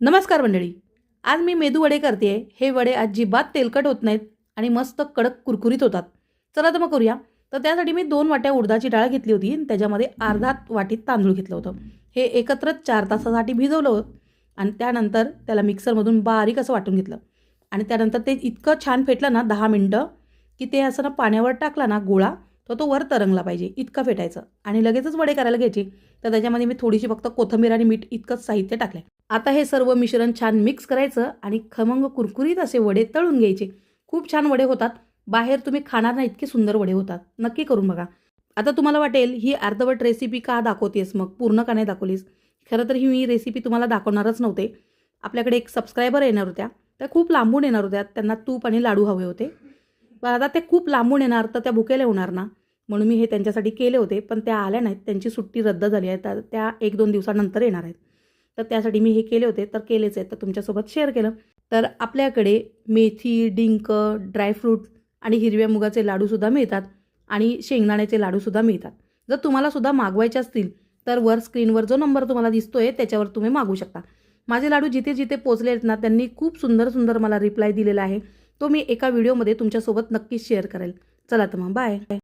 नमस्कार मंडळी. आज मी मेदू वडे करते हे वडे अजिबात तेलकट होत नाहीत आणि मस्त कडक कुरकुरीत होतात. चला तर मग करूया. तर त्यासाठी मी दोन वाट्या उडदाची डाळ घेतली होती आणि त्याच्यामध्ये अर्धा वाटीत तांदूळ घेतलं होतं. हे एकत्रच चार तासासाठी भिजवलं होतं आणि त्यानंतर त्याला मिक्सरमधून बारीक असं वाटून घेतलं. आणि त्यानंतर ते इतकं छान फेटलं ना दहा मिनटं की ते असं ना पाण्यावर टाकला ना गोळा तर तो वर तरंगला पाहिजे इतकं फेटायचं. आणि लगेचच वडे करायला घ्यायचे. तर त्याच्यामध्ये मी थोडीशी फक्त कोथिंबीर आणि मीठ इतकंच साहित्य टाकलं आता हे सर्व मिश्रण छान मिक्स करायचं आणि खमंग कुरकुरीत असे वडे तळून घ्यायचे. खूप छान वडे होतात. बाहेर तुम्ही खाणार ना इतके सुंदर वडे होतात. नक्की करून बघा. आता तुम्हाला वाटेल ही अर्धवट रेसिपी का दाखवतेस मग? पूर्ण का नाही दाखवलीस? खरं तर ही मी रेसिपी तुम्हाला दाखवणारच नव्हते. आपल्याकडे एक सबस्क्रायबर येणार होत्या. त्या खूप लांबून येणार होत्या. त्यांना तूप आणि लाडू हवे होते. पण आता ते खूप लांबून येणार तर त्या भुकेल्या होणार ना. म्हणून मी हे त्यांच्यासाठी केले होते पण त्या आल्या नाहीत. त्यांची सुट्टी रद्द झाली आहे. तर त्या एक दोन दिवसानंतर येणार आहेत. तर त्यासाठी मी हे केले होते. तर केलेच आहेत. तर तुमच्यासोबत शेअर केलं. तर आपल्याकडे मेथी डिंक ड्रायफ्रूट आणि हिरव्या मुगाचे लाडूसुद्धा मिळतात आणि शेंगदाण्याचे लाडूसुद्धा मिळतात. जर तुम्हाला सुद्धा मागवायचे असतील तर वर स्क्रीनवर जो नंबर तुम्हाला दिसतोय त्याच्यावर तुम्ही मागू शकता. माझे लाडू जिथे जिथे पोचले आहेत ना त्यांनी खूप सुंदर सुंदर मला रिप्लाय दिलेला आहे. तो मी एका व्हिडिओमध्ये तुमच्यासोबत नक्कीच शेअर करेल. चला तर मग बाय